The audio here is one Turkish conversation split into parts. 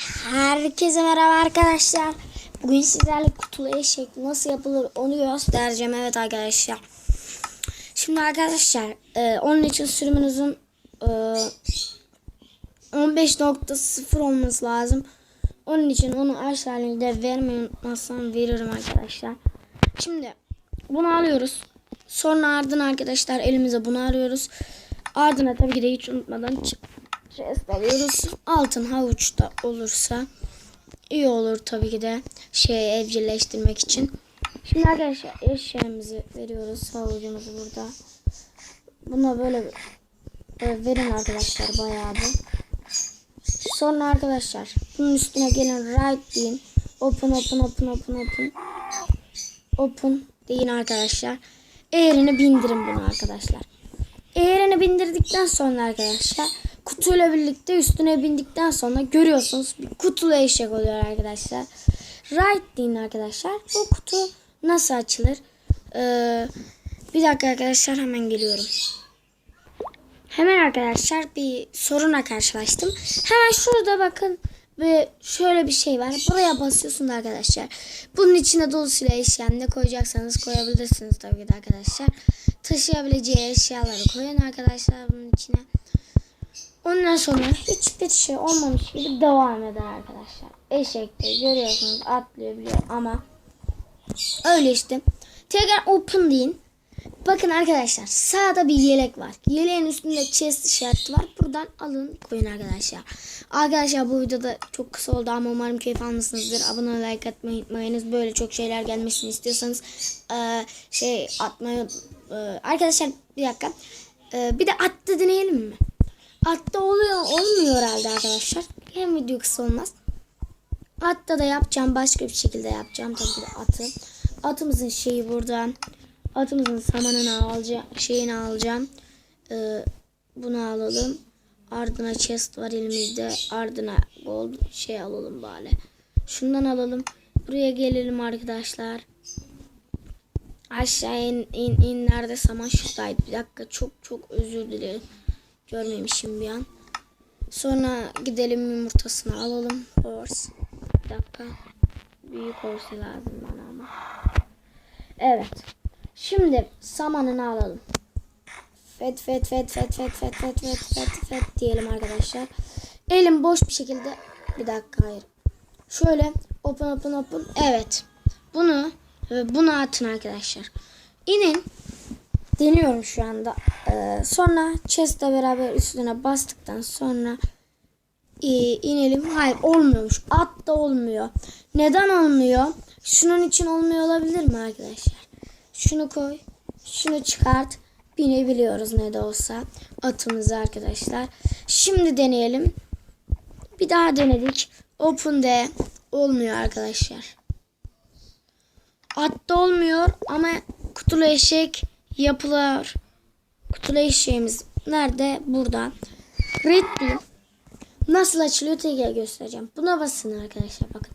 Herkese merhaba arkadaşlar. Bugün sizlerle kutulu eşek nasıl yapılır onu göstereceğim. Evet arkadaşlar. Şimdi arkadaşlar e, onun için sürümünüzün e, 15.0 olması lazım. Onun için onu aşağı linkte vermeyi unutmazsam veririm arkadaşlar. Şimdi bunu alıyoruz. Sonra ardına arkadaşlar elimize bunu arıyoruz. Ardına tabii ki de hiç unutmadan chest alıyoruz. Altın havuçta olursa iyi olur tabii ki de şey evcilleştirmek için. Şimdi arkadaşlar eşeğimizi veriyoruz. Havucumuzu burada. Buna böyle e, verin arkadaşlar bayağı bir. Sonra arkadaşlar bunun üstüne gelen right deyin. Open open open open open. Open deyin arkadaşlar. Eğerini bindirin bunu arkadaşlar. Eğerini bindirdikten sonra arkadaşlar kutuyla birlikte üstüne bindikten sonra görüyorsunuz bir kutulu eşek oluyor arkadaşlar. Right deyin arkadaşlar. Bu kutu nasıl açılır? Ee, bir dakika arkadaşlar hemen geliyorum. Hemen arkadaşlar bir soruna karşılaştım. Hemen şurada bakın ve şöyle bir şey var. Buraya basıyorsunuz arkadaşlar. Bunun içine dolusuyla eşya ne koyacaksanız koyabilirsiniz tabii ki arkadaşlar. Taşıyabileceği eşyaları koyun arkadaşlar bunun içine. Ondan sonra hiçbir şey olmamış gibi devam eder arkadaşlar. Eşek de görüyorsunuz atlıyor biliyor ama öyle işte. Tekrar open deyin. Bakın arkadaşlar sağda bir yelek var. Yeleğin üstünde chest işareti var. Buradan alın koyun arkadaşlar. Arkadaşlar bu videoda çok kısa oldu ama umarım keyif almışsınızdır. Abone like atmayı unutmayınız. Böyle çok şeyler gelmesini istiyorsanız eee, şey atmayı eee, arkadaşlar bir dakika. Eee, bir de attı deneyelim mi? Atta oluyor olmuyor herhalde arkadaşlar. Hem video kısa olmaz. Atta da yapacağım. Başka bir şekilde yapacağım. Tabii ki atı. Atımızın şeyi buradan. Atımızın samanını alacağım. Şeyini alacağım. Ee, bunu alalım. Ardına chest var elimizde. Ardına gold şey alalım bari. Şundan alalım. Buraya gelelim arkadaşlar. Aşağı in, in, in nerede saman şuradaydı. Bir dakika çok çok özür dilerim. Görmemişim bir an. Sonra gidelim yumurtasını alalım. Horse. Bir dakika. Büyük horse lazım bana ama. Evet. Şimdi samanını alalım. Fet fet fet fet fet fet fet fet fet fet diyelim arkadaşlar. Elim boş bir şekilde bir dakika hayır. Şöyle open open open. Evet. Bunu ve bunu atın arkadaşlar. İnin. Deniyorum şu anda. Ee, sonra chest'le beraber üstüne bastıktan sonra e, inelim. Hayır olmuyormuş. At da olmuyor. Neden olmuyor? Şunun için olmuyor olabilir mi arkadaşlar? Şunu koy. Şunu çıkart. Binebiliyoruz ne de olsa. Atımızı arkadaşlar. Şimdi deneyelim. Bir daha denedik. Open de olmuyor arkadaşlar. Atta olmuyor ama kutulu eşek yapılır. Kutulu eşeğimiz nerede? Burada. Red Nasıl açılıyor tekrar göstereceğim. Buna basın arkadaşlar bakın.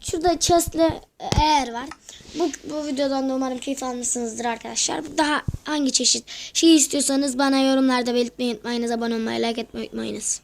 Şurada chest'le eğer var. Bu, bu videodan da umarım keyif almışsınızdır arkadaşlar. Daha hangi çeşit şey istiyorsanız bana yorumlarda belirtmeyi unutmayınız. Abone olmayı, like etmeyi unutmayınız.